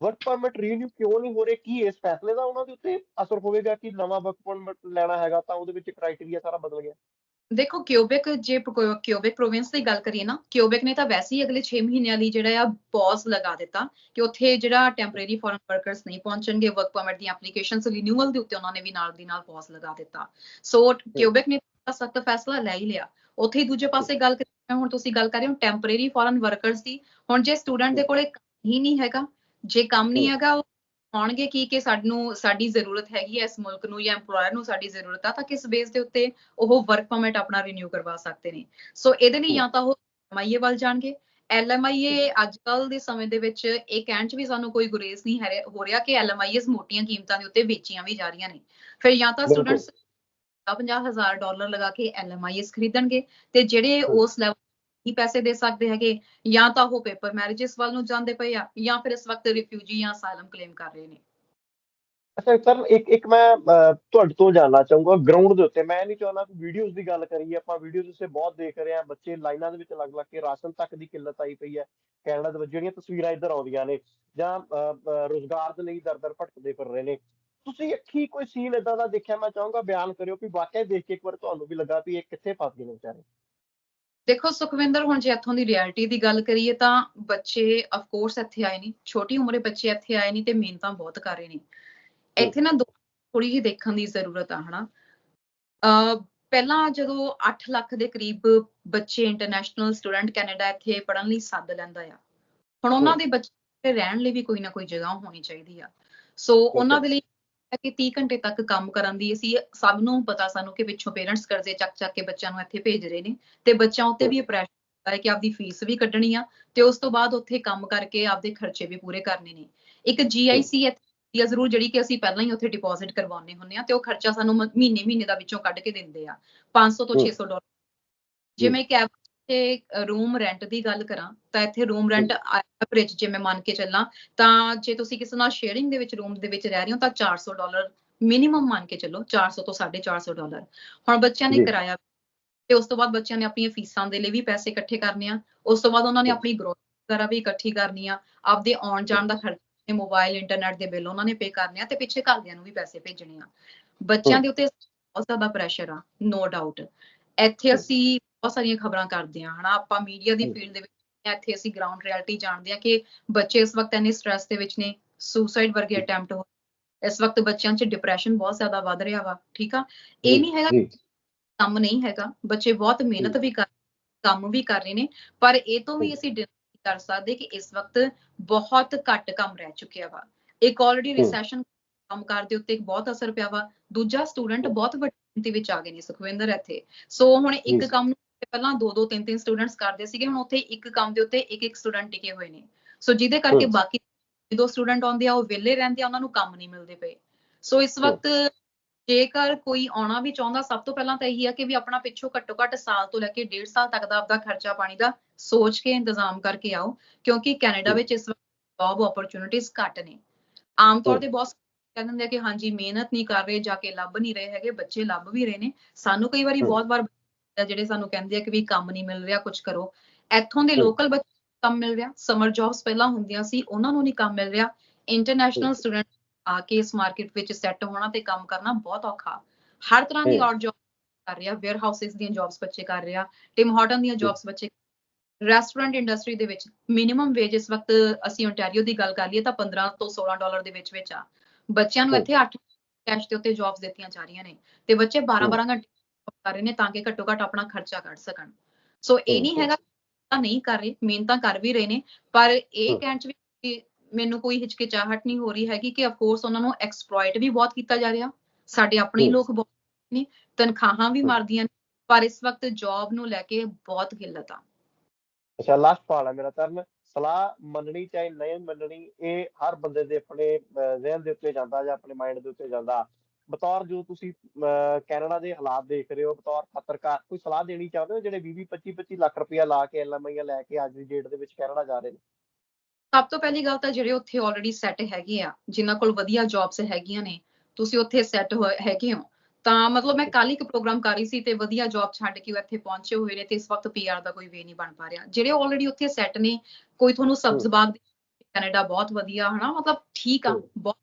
ਵਰਕ ਪਰਮਿਟ ਰੀਨਿਊ ਕਿਉਂ ਨਹੀਂ ਹੋ ਰਹੇ? ਕੀ ਇਸ ਫੈਸਲੇ ਦਾ ਉਹਨਾਂ ਦੇ ਉੱਤੇ ਅਸਰ ਹੋਵੇਗਾ ਕਿ ਨਵਾਂ ਵਰਕ ਪਰਮਿਟ ਲੈਣਾ ਹੈਗਾ ਤਾਂ ਉਹਦੇ ਵਿੱਚ ਕ੍ਰਾਈਟੇਰੀਆ ਸਾਰਾ ਬਦਲ ਗਿਆ? ਦੇਖੋ ਕਿਊਬਿਕ ਜੇ ਕਿਊਬਿਕ ਪ੍ਰੋਵਿੰਸ ਦੀ ਗੱਲ ਕਰੀਏ ਨਾ ਕਿਊਬਿਕ ਨੇ ਤਾਂ ਵੈਸੇ ਹੀ ਅਗਲੇ 6 ਮਹੀਨਿਆਂ ਲਈ ਜਿਹੜਾ ਆ ਪੌਜ਼ ਲਗਾ ਦਿੱਤਾ ਕਿ ਉੱਥੇ ਜਿਹੜਾ ਟੈਂਪਰੇਰੀ ਫੋਰਨ ਵਰਕਰਸ ਨਹੀਂ ਪਹੁੰਚਣਗੇ ਵਰਕ ਪਰਮਿਟ ਦੀਆਂ ਐਪਲੀਕੇਸ਼ਨਸ ਰਿਨਿਊਅਲ ਦੇ ਉੱਤੇ ਉਹਨਾਂ ਨੇ ਵੀ ਨਾਲ ਦੀ ਨਾਲ ਪੌਜ਼ ਲਗਾ ਦਿੱਤਾ। ਸੋ ਕਿਊਬਿਕ ਨੇ ਸਖਤ ਫੈਸਲਾ ਲੈ ਹੀ ਲਿਆ। ਉੱਥੇ ਹੀ ਦੂਜੇ ਪਾਸੇ ਗੱਲ ਕਰੀਏ ਹੁਣ ਤੁਸੀਂ ਗੱਲ ਕਰ ਰਹੇ ਹੋ ਟੈਂਪਰੇਰੀ ਫੋਰਨ ਵਰਕਰਸ ਦੀ ਹੁਣ ਜੇ ਸਟੂਡੈਂਟ ਦੇ ਕੋਲੇ ਹੀ ਨਹੀਂ ਹੈਗਾ ਜੇ ਕੰਮ ਨਹੀਂ ਹੈਗਾ ਉਹ ਆਉਣਗੇ ਕੀ ਕਿ ਸਾਨੂੰ ਸਾਡੀ ਜ਼ਰੂਰਤ ਹੈਗੀ ਹੈ ਇਸ ਮੁਲਕ ਨੂੰ ਜਾਂ EMPLOYER ਨੂੰ ਸਾਡੀ ਜ਼ਰੂਰਤ ਆ ਤਾਂ ਕਿਸ ਬੇਸ ਦੇ ਉੱਤੇ ਉਹ ਵਰਕ ਪਰਮਿਟ ਆਪਣਾ ਰੀਨਿਊ ਕਰਵਾ ਸਕਦੇ ਨੇ। ਸੋ ਇਹਦੇ ਲਈ ਜਾਂ ਤਾਂ ਉਹ ਐਮਆਈਏ ਵੱਲ ਜਾਣਗੇ। ਐਲਐਮਆਈਏ ਅੱਜ ਕੱਲ ਦੇ ਸਮੇਂ ਦੇ ਵਿੱਚ ਇਹ ਕਹਿਣ ਚ ਵੀ ਸਾਨੂੰ ਕੋਈ ਗੁਰੇਜ਼ ਨਹੀਂ ਹੈ ਰਿਹਾ ਕਿ ਐਲਐਮਆਈਐਸ ਮੋਟੀਆਂ ਕੀਮਤਾਂ ਦੇ ਉੱਤੇ ਵੇਚੀਆਂ ਵੀ ਜਾ ਰਹੀਆਂ ਨੇ। ਫਿਰ ਜਾਂ ਤਾਂ। ਸਟੂਡੈਂਟਸ 50000 ਡਾਲਰ ਲਗਾ ਕੇ ਐਲਐਮਆਈਐਸ ਖਰੀਦਣਗੇ ਤੇ ਜਿਹੜੇ ਉਸ ਲੈਵਲ ਹੀ ਪੈਸੇ ਦੇ ਸਕਦੇ ਹੈਗੇ ਜਾਂ ਤਾਂ ਉਹ ਪੇਪਰ ਮੈਰਿਜਸ ਵੱਲ ਨੂੰ ਜਾਂਦੇ ਪਏ ਆ ਜਾਂ ਫਿਰ ਇਸ ਵਕਤ ਰਿਫਿਊਜੀ ਜਾਂ ਅਸਾਈਲਮ ਕਲੇਮ ਕਰ ਰਹੇ ਨੇ। ਅੱਛਾ ਸਰ ਇੱਕ ਇੱਕ ਮੈਂ ਤੁਹਾਡੇ ਤੋਂ ਜਾਨਣਾ ਚਾਹੂੰਗਾ ਗਰਾਊਂਡ ਦੇ ਉੱਤੇ। ਮੈਂ ਨਹੀਂ ਚਾਹੁੰਦਾ ਕਿ ਵੀਡੀਓਜ਼ ਦੀ ਗੱਲ ਕਰੀਏ ਆਪਾਂ ਵੀਡੀਓਜ਼ ਉਸੇ ਬਹੁਤ ਦੇਖ ਰਹੇ ਹਾਂ ਬੱਚੇ ਲਾਈਨਾਂ ਦੇ ਵਿੱਚ ਲੱਗ ਲੱਗ ਕੇ ਰਾਸ਼ਨ ਤੱਕ ਦੀ ਕਿੱਲਤ ਆਈ ਪਈ ਹੈ ਕੈਨੇਡਾ ਦੇ ਵਿੱਚ ਜਿਹੜੀਆਂ ਤਸਵੀਰਾਂ ਇੱਧਰ ਆਉਂਦੀਆਂ ਨੇ ਜਾਂ ਰੁਜ਼ਗਾਰ ਦੇ ਲਈ ਦਰ ਦਰ ਭਟਕਦੇ ਫਿਰ ਰਹੇ ਨੇ। ਤੁਸੀਂ ਅੱਖੀ ਕੋਈ ਸੀਨ ਇਦਾਂ ਦਾ ਦੇਖਿਆ ਮੈਂ ਚਾਹੂੰਗਾ ਬਿਆਨ ਕਰਿਓ ਕਿ ਵਾਕਿਆ ਦੇਖ ਕੇ ਇੱਕ ਵਾਰ ਤੁਹਾਨੂੰ ਵੀ ਲੱਗਾ ਵੀ ਇਹ ਕਿੱਥੇ ਫਸ ਗਏ ਨੇ ਵਿਚਾਰੇ। ਦੇਖੋ ਸੁਖਵਿੰਦਰ ਹੁਣ ਜੇ ਇੱਥੋਂ ਦੀ ਰਿਐਲਿਟੀ ਦੀ ਗੱਲ ਕਰੀਏ ਤਾਂ ਬੱਚੇ ਆਫ ਕੋਰਸ ਇੱਥੇ ਆਏ ਨਹੀਂ ਛੋਟੀ ਉਮਰੇ ਬੱਚੇ ਇੱਥੇ ਆਏ ਨਹੀਂ ਤੇ ਮਿਹਨਤਾਂ ਬਹੁਤ ਕਰ ਰਹੇ ਨੇ। ਇੱਥੇ ਨਾ ਥੋੜੀ ਜਿਹੀ ਦੇਖਣ ਦੀ ਜ਼ਰੂਰਤ ਆ ਹਨਾ। ਅ ਪਹਿਲਾਂ ਜਦੋਂ 8 ਲੱਖ ਦੇ ਕਰੀਬ ਬੱਚੇ ਇੰਟਰਨੈਸ਼ਨਲ ਸਟੂਡੈਂਟ ਕੈਨੇਡਾ ਇੱਥੇ ਪੜਨ ਲਈ ਸੱਦ ਲੈਂਦਾ ਆ ਹੁਣ ਉਹਨਾਂ ਦੇ ਬੱਚੇ ਰਹਿਣ ਲਈ ਵੀ ਕੋਈ ਨਾ ਕੋਈ ਜਗ੍ਹਾ ਹੋਣੀ ਚਾਹੀਦੀ ਆ। ਸੋ ਉਹਨਾਂ ਦੇ ਲਈ ਕਿ 30 ਘੰਟੇ ਤੱਕ ਕੰਮ ਕਰਨ ਦੀ ਅਸੀਂ ਸਭ ਨੂੰ ਪਤਾ ਸਾਨੂੰ ਕਿ ਪਿੱਛੋਂ ਪੇਰੈਂਟਸ ਕਰਜ਼ੇ ਚੱਕ ਚੱਕ ਕੇ ਬੱਚਿਆਂ ਨੂੰ ਇੱਥੇ ਭੇਜ ਰਹੇ ਨੇ ਤੇ ਬੱਚਿਆਂ ਉੱਤੇ ਵੀ ਪ੍ਰੈਸ਼ਰ ਹੁੰਦਾ ਹੈ ਕਿ ਆਪਦੀ ਫੀਸ ਵੀ ਕੱਢਣੀ ਆ ਤੇ ਉਸ ਤੋਂ ਬਾਅਦ ਉੱਥੇ ਕੰਮ ਕਰਕੇ ਆਪਦੇ ਖਰਚੇ ਵੀ ਪੂਰੇ ਕਰਨੇ ਨੇ। ਇੱਕ ਜੀਆਈਸੀ ਜਾਂ ਜ਼ਰੂਰ ਜਿਹੜੀ ਕਿ ਅਸੀਂ ਪਹਿਲਾਂ ਹੀ ਉੱਥੇ ਡਿਪੋਜ਼ਿਟ ਕਰਵਾਉਣੇ ਹੁੰਨੇ ਆ ਤੇ ਉਹ ਖਰਚਾ ਸਾਨੂੰ ਮਹੀਨੇ ਮਹੀਨੇ ਦਾ ਵਿੱਚੋਂ ਕੱਢ ਕੇ ਦਿੰਦੇ ਆ। 500 ਤੋਂ 600 ਡਾਲਰ। ਜੇ ਮੈਂ ਕੈਬ ਤੇ ਰੂਮ ਰੈਂਟ ਦੀ ਗੱਲ ਕਰਾਂ ਤਾਂ ਇੱਥੇ ਰੂਮ ਰੈਂਟ ਐਵਰੇਜ ਜੇ ਮੈਂ ਮੰਨ ਕੇ ਚੱਲਾਂ ਤਾਂ ਜੇ ਤੁਸੀਂ ਕਿਸੇ ਨਾਲ ਸ਼ੇਅਰਿੰਗ ਦੇ ਵਿੱਚ ਰੂਮ ਦੇ ਵਿੱਚ ਰਹਿ ਰਹੇ ਹੋ ਤਾਂ 400 ਡਾਲਰ ਮਿਨੀਮਮ ਮੰਨ ਕੇ ਚੱਲੋ 400 ਤੋਂ 450 ਡਾਲਰ ਹੁਣ ਬੱਚਿਆਂ ਨੇ ਕਿਰਾਇਆ ਤੇ ਉਸ ਤੋਂ ਬਾਅਦ ਬੱਚਿਆਂ ਨੇ ਆਪਣੀਆਂ ਫੀਸਾਂ ਦੇ ਲਈ ਵੀ ਪੈਸੇ ਇਕੱਠੇ ਕਰਨੇ ਆ ਉਸ ਤੋਂ ਬਾਅਦ ਉਹਨਾਂ ਨੇ ਆਪਣੀ ਗਰੋਥ ਵਗੈਰਾ ਵੀ ਇਕੱਠੀ ਕਰਨੀ ਆ ਆਪਦੇ ਆਉਣ ਜਾਣ ਦਾ ਖਰਚਾ ਮੋਬਾਈਲ ਇੰਟਰਨੈਟ ਦੇ ਬਿੱਲ ਉਹਨਾਂ ਨੇ ਪੇ ਕਰਨੇ ਆ ਤੇ ਪਿੱਛੇ ਘਰਦਿਆਂ ਨੂੰ ਵੀ ਪੈਸੇ ਭੇਜਣੇ ਆ। ਬੱਚਿਆਂ ਦੇ ਉੱਤੇ ਬਹੁਤ ਜ਼ਿਆਦਾ ਪ੍ਰੈਸ਼ਰ ਆ ਨੋ ਡਾਊਟ ਇੱਥੇ ਅਸੀਂ ਬਹੁਤ ਸਾਰੀਆਂ ਖਬਰਾਂ ਕਰਦੇ ਆ ਹਨਾ। ਆਪਾਂ ਮੀਡੀਆ ਦੀ ਫੀਲਡ ਦੇ ਵਿੱਚ ਇੱਥੇ ਅਸੀਂ ਗਰਾਊਂਡ ਰਿਐਲਿਟੀ ਜਾਣਦੇ ਆ ਕਿ ਬੱਚੇ ਇਸ ਵਕਤ ਇੰਨੇ ਸਟ੍ਰੈਸ ਦੇ ਵਿੱਚ ਨੇ ਸੁਸਾਈਡ ਵਰਗੇ ਅਟੈਂਪਟ ਹੋ ਇਸ ਵਕਤ ਬੱਚਿਆਂ 'ਚ ਡਿਪਰੈਸ਼ਨ ਬਹੁਤ ਜ਼ਿਆਦਾ ਵੱਧ ਰਿਹਾ ਵਾ ਠੀਕ ਆ? ਇਹ ਨਹੀਂ ਹੈਗਾ ਕੰਮ ਨਹੀਂ ਹੈਗਾ ਬੱਚੇ ਬਹੁਤ ਮਿਹਨਤ ਵੀ ਕਰ ਕੰਮ ਵੀ ਕਰ ਰਹੇ ਨੇ ਪਰ ਇਹ ਤੋਂ ਵੀ ਅਸੀਂ ਕਰ ਸਕਦੇ ਕਿ ਇਸ ਵਕਤ ਬਹੁਤ ਘੱਟ ਕੰਮ ਰਹਿ ਚੁੱਕਿਆ ਵਾ। ਇੱਕ ਆਲਰੇਡੀ ਰਿਸੈਸ਼ਨ ਕੰਮ ਕਰਦੇ ਉੱਤੇ ਬਹੁਤ ਅਸਰ ਪਿਆ ਵਾ ਦੂਜਾ ਸਟੂਡੈਂਟ ਬਹੁਤ ਵੱਡੀ ਗਿਣਤੀ ਵਿੱਚ ਆ ਗਏ ਨੇ ਸੁਖਵਿੰਦਰ ਇੱਥੇ। ਸੋ ਹੁਣ ਇੱਕ ਕੰਮ ਨੂੰ ਪਹਿਲਾਂ ਦੋ ਦੋ ਤਿੰਨ ਤਿੰਨ ਸਟੂਡੈਂਟਸ ਕਰਦੇ ਸੀਗੇ ਹੁਣ ਉੱਥੇ ਇੱਕ ਕੰਮ ਦੇ ਉੱਤੇ ਇੱਕ ਇੱਕ ਸਟੂਡੈਂਟ ਟਿਕੇ ਹੋਏ ਨੇ। ਸੋ ਜਿਹਦੇ ਕਰਕੇ ਬਾਕੀ ਦੋ ਸਟੂਡੈਂਟ ਆਉਂਦੇ ਆ ਉਹ ਵਿਹਲੇ ਰਹਿੰਦੇ ਆ ਉਹਨਾਂ ਨੂੰ ਕੰਮ ਨਹੀਂ ਮਿਲਦੇ ਪਏ। ਸੋ ਇਸ ਵਕਤ ਜੇਕਰ ਕੋਈ ਆਉਣਾ ਵੀ ਚਾਹੁੰਦਾ ਸਭ ਤੋਂ ਪਹਿਲਾਂ ਤਾਂ ਇਹੀ ਆ ਕਿ ਵੀ ਆਪਣਾ ਪਿੱਛੋਂ ਘੱਟੋ ਘੱਟ ਸਾਲ ਤੋਂ ਲੈ ਕੇ ਡੇਢ ਸਾਲ ਤੱਕ ਦਾ ਆਪਦਾ ਖਰਚਾ ਪਾਣੀ ਦਾ ਸੋਚ ਕੇ ਇੰਤਜ਼ਾਮ ਕਰਕੇ ਆਓ ਕਿਉਂਕਿ ਕੈਨੇਡਾ ਵਿੱਚ ਇਸ ਵਕਤ ਜੌਬ ਓਪਰਚੁਨਿਟੀਜ਼ ਘੱਟ ਨੇ। ਆਮ ਤੌਰ ਤੇ ਬਹੁਤ ਕਹਿੰਦੇ ਹੁੰਦੇ ਆ ਕਿ ਹਾਂਜੀ ਮਿਹਨਤ ਨਹੀਂ ਕਰ ਰਹੇ ਜਾ ਕੇ ਲੱਭ ਨਹੀਂ ਰਹੇ ਹੈਗੇ ਬੱਚੇ ਲੱਭ ਵੀ ਰਹੇ ਨੇ। ਸਾਨੂੰ ਕਈ ਵਾਰੀ ਬਹੁਤ ਵਾਰ ਜਿਹੜੇ ਸਾਨੂੰ ਕਹਿੰਦੇ ਆ ਕਿ ਵੀ ਕੰਮ ਨਹੀਂ ਮਿਲ ਰਿਹਾ ਕੁਝ ਕਰੋ। ਇੱਥੋਂ ਦੇ ਲੋਕਲ ਬੱਚੇ ਕੰਮ ਮਿਲ ਰਿਹਾ। ਸਮਰ ਜੌਬਸ ਪਹਿਲਾਂ ਹੁੰਦੀਆਂ ਸੀ ਉਹਨਾਂ ਨੂੰ ਨਹੀਂ ਕੰਮ ਮਿਲ ਰਿਹਾ। ਇੰਟਰਨੈਸ਼ਨਲ ਸਟੂਡੈਂਟ ਆ ਕੇ ਇਸ ਮਾਰਕੀਟ ਵਿੱਚ ਸੈੱਟ ਹੋਣਾ ਤੇ ਕੰਮ ਕਰਨਾ ਬਹੁਤ ਔਖਾ। ਹਰ ਤਰ੍ਹਾਂ ਦੀ ਆਊਟ ਜੌਬ ਕਰ ਰਿਹਾ ਵੇਅਰ ਹਾਊਸਸ ਦੀਆਂ ਜੌਬਸ ਬੱਚੇ ਕਰ ਰਿਹਾ ਟਿਮ ਹਾਰਟਨ ਦੀਆਂ ਜੌਬਸ ਬੱਚੇ ਰੈਸਟੋਰੈਂਟ ਇੰਡਸਟਰੀ ਦੇ ਵਿੱਚ ਮਿਨੀਮਮ ਵੇਜ ਇਸ ਵਕਤ ਅਸੀਂ ਓਨਟਾਰੀਓ ਦੀ ਗੱਲ ਕਰ ਲਈਏ ਤਾਂ 15 ਤੋਂ 16 ਡਾਲਰ ਦੇ ਵਿੱਚ ਵਿੱਚ ਆ। ਬੱਚਿਆਂ ਨੂੰ ਇੱਥੇ 8 ਕੈਸ਼ ਦੇ ਉੱਤੇ ਜੌਬਸ ਦਿੱਤੀਆਂ ਜਾ ਰਹੀਆਂ ਨੇ। ਤੇ ਬੱਚੇ 12-12 ਘੰਟੇ ਕਰ ਰਹੇ ਨੇ ਤਾਂ ਕਿ ਘੱਟੋ ਘੱਟ ਆਪਣਾ ਖਰਚਾ ਕੱਢ ਸਕਣ। ਸੋ ਇਹ ਨਹੀਂ ਹੈਗਾ ਤਾਂ ਨਹੀਂ ਕਰ ਰਹੇ ਮਿਹਨਤਾਂ ਕਰ ਵੀ ਰਹੇ ਨੇ ਪਰ ਇਹ ਕਹਿਣ ਚ ਵੀ ਮੈਨੂੰ ਕੋਈ ਹਿਚਕਿਚਾਹਟ ਨਹੀਂ ਹੋ ਰਹੀ ਹੈਗੀ ਕਿ ਆਫ ਕੋਰਸ ਉਹਨਾਂ ਨੂੰ ਐਕਸਪਲੋਇਟ ਵੀ ਬਹੁਤ ਕੀਤਾ ਜਾ ਰਿਹਾ। ਸਾਡੇ ਆਪਣੇ ਲੋਕ ਬਹੁਤ ਨੇ ਤਨਖਾਹਾਂ ਵੀ ਮਾਰਦੀਆਂ ਨੇ ਪਰ ਇਸ ਵਕਤ ਜੌਬ ਨੂੰ ਲੈ ਕੇ ਬਹੁਤ ਕਿੱਲਤ ਆ। ਅੱਛਾ ਲਾਸਟ ਸਵਾਲ ਹੈ ਮੇਰਾ ਤਰਨ। ਸਲਾਹ ਮੰਨਣੀ ਚਾਹੇ ਨਹੀਂ ਮੰਨਣੀ ਇਹ ਹਰ ਬੰਦੇ ਦੇ ਆਪਣੇ ਜ਼ਿਹਨ ਦੇ ਉੱਤੇ ਜਾਂਦਾ ਜਾਂ ਆਪਣੇ ਮਾਈਂਡ ਦੇ ਉੱਤੇ ਜਾਂਦਾ। ਬਤੌਰ ਜੋ ਤੁਸੀਂ ਕੈਨੇਡਾ ਦੇ ਹਾਲਾਤ ਦੇਖ ਰਹੇ ਹੋ ਬਤੌਰ ਪੱਤਰਕਾਰ ਕੋਈ ਸਲਾਹ ਦੇਣੀ ਚਾਹੁੰਦੇ ਹੋ ਜਿਹੜੇ 20 25 25 ਲੱਖ ਰੁਪਇਆ ਲਾ ਕੇ ਐਲਐਮਆਈ ਲੈ ਕੇ ਅੱਜ ਦੀ ਡੇਟ ਦੇ ਵਿੱਚ ਕੈਨੇਡਾ ਜਾ ਰਹੇ ਨੇ? ਸਭ ਤੋਂ ਪਹਿਲੀ ਗੱਲ ਤਾਂ ਜਿਹੜੇ ਉੱਥੇ ਆਲਰੇਡੀ ਸੈੱਟ ਹੈਗੇ ਆ ਜਿਨ੍ਹਾਂ ਕੋਲ ਵਧੀਆ ਜੌਬਸ ਹੈਗੀਆਂ ਨੇ ਤੁਸੀਂ ਉੱਥੇ ਸੈੱਟ ਹੈਗੇ ਹੋ। ਤਾਂ ਮਤਲਬ ਮੈਂ ਕੱਲ ਇੱਕ ਪ੍ਰੋਗਰਾਮ ਕਰ ਰਹੀ ਸੀ ਤੇ ਵਧੀਆ ਜੌਬ ਛੱਡ ਕੇ ਉਹ ਇੱਥੇ ਪਹੁੰਚੇ ਹੋਏ ਨੇ ਤੇ ਇਸ ਵਕਤ ਪੀਆਰ ਦਾ ਕੋਈ ਵੇ ਨਹੀਂ ਬਣ ਪਾ ਰਿਹਾ। ਜਿਹੜੇ ਆਲਰੇਡੀ ਉੱਥੇ ਸੈੱਟ ਨੇ ਕੋਈ ਤੁਹਾਨੂੰ ਸਬਜ਼ ਬਾਗ ਕੈਨੇਡਾ ਬਹੁਤ ਵਧੀਆ ਹਨਾ ਮਤਲਬ ਠੀਕ ਆ ਬਹੁਤ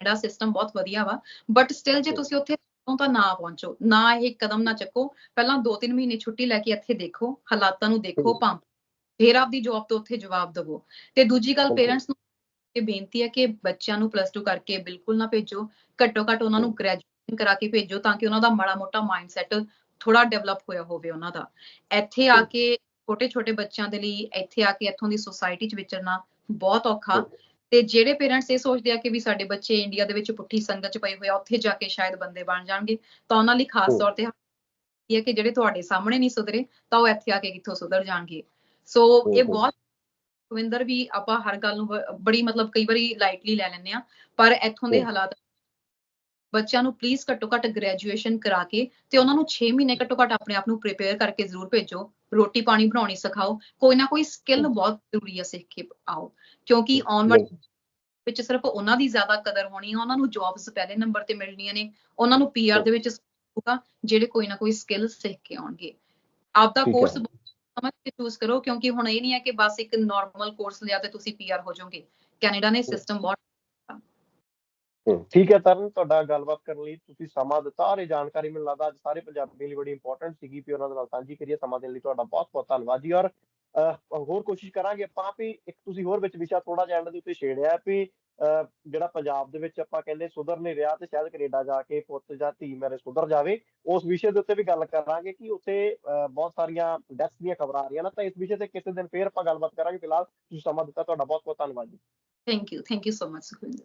ਕੈਨੇਡਾ ਸਿਸਟਮ ਬਹੁਤ ਵਧੀਆ ਵਾ ਬਟ ਸਟਿਲ ਜੇ ਤੁਸੀਂ ਉੱਥੇ ਤਾਂ ਨਾ ਪਹੁੰਚੋ ਨਾ ਇਹ ਕਦਮ ਨਾ ਚੱਕੋ ਪਹਿਲਾਂ 2-3 ਮਹੀਨੇ ਛੁੱਟੀ ਲੈ ਕੇ ਇੱਥੇ ਦੇਖੋ ਹਾਲਾਤਾਂ ਨੂੰ ਦੇਖੋ ਪੰਪ ਫੇਰ ਆਪਦੀ ਜੌਬ ਤੋਂ ਉੱਥੇ ਜਵਾਬ ਦਿਵੋ। ਤੇ ਦੂਜੀ ਗੱਲ ਪੇਰੈਂਟਸ ਨੂੰ ਇਹ ਬੇਨਤੀ ਹੈ ਕਿ ਬੱਚਿਆਂ ਨੂੰ ਪਲੱਸ 2 ਕਰਕੇ ਬਿਲਕੁਲ ਨਾ ਭੇਜੋ ਘੱਟੋ ਘੱਟ ਉਹਨਾਂ ਨੂੰ ਗ੍ਰੈਜੂਏਸ਼ਨ ਕਰਾ ਕੇ ਭੇਜੋ ਤਾਂ ਕਿ ਉਹਨਾਂ ਦਾ ਮਾੜਾ ਮੋਟਾ ਮਾਈਂਡਸੈਟ ਥੋੜਾ ਡਿਵੈਲਪ ਹੋਇਆ ਹੋਵੇ ਉਹਨਾਂ ਦਾ। ਇੱਥੇ ਆ ਕੇ ਛੋਟੇ ਛੋਟੇ ਬੱਚਿਆਂ ਦੇ ਲਈ ਇੱਥੇ ਆ ਕੇ ਇੱਥੋਂ ਦੀ ਸੋਸਾਇਟੀ 'ਚ ਵਿਚਰਨਾ ਬਹੁਤ ਔਖਾ। ਤੇ ਜਿਹੜੇ ਪੇਰੈਂਟਸ ਇਹ ਸੋਚਦੇ ਆ ਕਿ ਵੀ ਸਾਡੇ ਬੱਚੇ ਇੰਡੀਆ ਦੇ ਵਿੱਚ ਪੁੱਠੀ ਸੰਗਤ 'ਚ ਪਏ ਹੋਏ ਆ ਉੱਥੇ ਜਾ ਕੇ ਸ਼ਾਇਦ ਬੰਦੇ ਬਣ ਜਾਣਗੇ ਤਾਂ ਉਹਨਾਂ ਲਈ ਖਾਸ ਤੌਰ ਤੇ ਇਹ ਹੈ ਕਿ ਜਿਹੜੇ ਤੁਹਾਡੇ ਸਾਹਮਣੇ ਨਹੀਂ ਸੁਧਰੇ ਤਾਂ ਉਹ ਇੱਥੇ ਆ ਕੇ ਕਿੱਥੋਂ ਸੁਧਰ ਜਾਣਗੇ। ਸੋ ਇਹ ਬਹੁਤ ਗੋਵਿੰਦਰ ਵੀ ਆਪਾਂ ਹਰ ਗੱਲ ਨੂੰ ਬੜੀ ਮਤਲਬ ਕਈ ਵਾਰੀ ਲਾਈਟਲੀ ਲੈ ਲੈਂਦੇ ਆ ਪਰ ਇੱਥੋਂ ਦੇ ਹਾਲਾਤ ਬੱਚਿਆਂ ਨੂੰ ਪਲੀਜ਼ ਘੱਟੋ ਘੱਟ ਗ੍ਰੈਜੂਏਸ਼ਨ ਕਰਾ ਕੇ ਤੇ ਉਹਨਾਂ ਨੂੰ 6 ਮਹੀਨੇ ਘੱਟੋ ਘੱਟ ਆਪਣੇ ਆਪ ਨੂੰ ਪ੍ਰਿਪੇਅਰ ਕਰਕੇ ਜ਼ਰੂਰ ਭੇਜੋ। ਰੋਟੀ ਪਾਣੀ ਬਣਾਉਣੀ ਸਿਖਾਓ ਕੋਈ ਨਾ ਕੋਈ ਸਕਿੱਲ ਬਹੁਤ ਜ਼ਰੂਰੀ ਹੈ ਸਿੱਖ ਕੇ ਆਓ ਕਿਉਂਕਿ ਆਉਣ ਵਾਲੇ ਵਿੱਚ ਸਿਰਫ ਉਹਨਾਂ ਦੀ ਜ਼ਿਆਦਾ ਕਦਰ ਹੋਣੀ ਹੈ ਉਹਨਾਂ ਨੂੰ ਜੌਬਸ ਪਹਿਲੇ ਨੰਬਰ ਤੇ ਮਿਲਣੀਆਂ ਨੇ ਉਹਨਾਂ ਨੂੰ ਪੀਆਰ ਦੇ ਵਿੱਚ ਹੋਗਾ ਜਿਹੜੇ ਕੋਈ ਨਾ ਕੋਈ ਸਕਿੱਲ ਸਿੱਖ ਕੇ ਆਉਣਗੇ। ਆਪ ਦਾ ਕੋਰਸ ਸਮਝ ਕੇ ਚੂਜ਼ ਕਰੋ ਕਿਉਂਕਿ ਹੁਣ ਇਹ ਨਹੀਂ ਹੈ ਕਿ ਬਸ ਇੱਕ ਨਾਰਮਲ ਕੋਰਸ ਲਿਆ ਤੇ ਤੁਸੀਂ ਪੀਆਰ ਹੋ ਜਾਓਗੇ। ਕੈਨੇਡਾ ਨੇ ਸਿਸਟਮ ਬਹੁਤ ਹਮ, ਠੀਕ ਹੈ ਤਰਨ ਤੁਹਾਡਾ ਗੱਲਬਾਤ ਕਰਨ ਲਈ ਤੁਸੀਂ ਸਮਾਂ ਦਿੱਤਾ। ਔਰ ਇਹ ਜਾਣਕਾਰੀ ਮੈਨੂੰ ਲੱਗਦਾ ਅੱਜ ਸਾਰੇ ਪੰਜਾਬੀਆਂ ਲਈ ਬੜੀ ਇੰਪੋਰਟੈਂਟ ਸੀਗੀ ਵੀ ਉਹਨਾਂ ਦੇ ਨਾਲ ਸਾਂਝੀ ਕਰੀਏ ਸਮਾਂ ਦੇਣ ਲਈ ਤੁਹਾਡਾ ਬਹੁਤ ਬਹੁਤ ਧੰਨਵਾਦ ਜੀ। ਔਰ ਅਹ, ਹੋਰ ਕੋਸ਼ਿਸ਼ ਕਰਾਂਗੇ ਆਪਾਂ ਵੀ ਇੱਕ ਤੁਸੀਂ ਹੋਰ ਵਿੱਚ ਵਿਸ਼ਾ ਥੋੜਾ ਜਿਹਾ ਇਹਨਾਂ ਦੇ ਉੱਤੇ ਛੇੜਿਆ ਵੀ ਅਹ, ਜਿਹੜਾ ਪੰਜਾਬ ਦੇ ਵਿੱਚ ਆਪਾਂ ਕਹਿੰਦੇ ਸੁਧਰ ਨਹੀਂ ਰਿਹਾ ਤੇ ਸ਼ਾਇਦ ਕੈਨੇਡਾ ਜਾ ਕੇ ਪੁੱਤ ਜਾਂ ਧੀ ਮੇਰੇ ਸੁਧਰ ਜਾਵੇ ਉਸ ਵਿਸ਼ੇ ਦੇ ਉੱਤੇ ਵੀ ਗੱਲ ਕਰਾਂਗੇ ਕਿ ਉੱਥੇ ਅਹ, ਬਹੁਤ ਸਾਰੀਆਂ ਡੈਥ ਦੀਆਂ ਖਬਰਾਂ ਆ ਰਹੀਆਂ ਨੇ। ਤਾਂ ਇਸ ਵਿਸ਼ੇ ਤੇ ਕਿਸੇ ਦਿਨ ਫੇਰ ਆਪਾਂ ਗੱਲਬਾਤ ਕਰਾਂਗੇ। ਫਿਲਹਾਲ ਤੁਸੀਂ ਸਮਾਂ ਦਿੱਤਾ ਤੁਹਾਡਾ ਬਹੁਤ ਬਹੁਤ ਧੰਨਵਾਦ ਜੀ। Thank you thank you so much Sukhwinder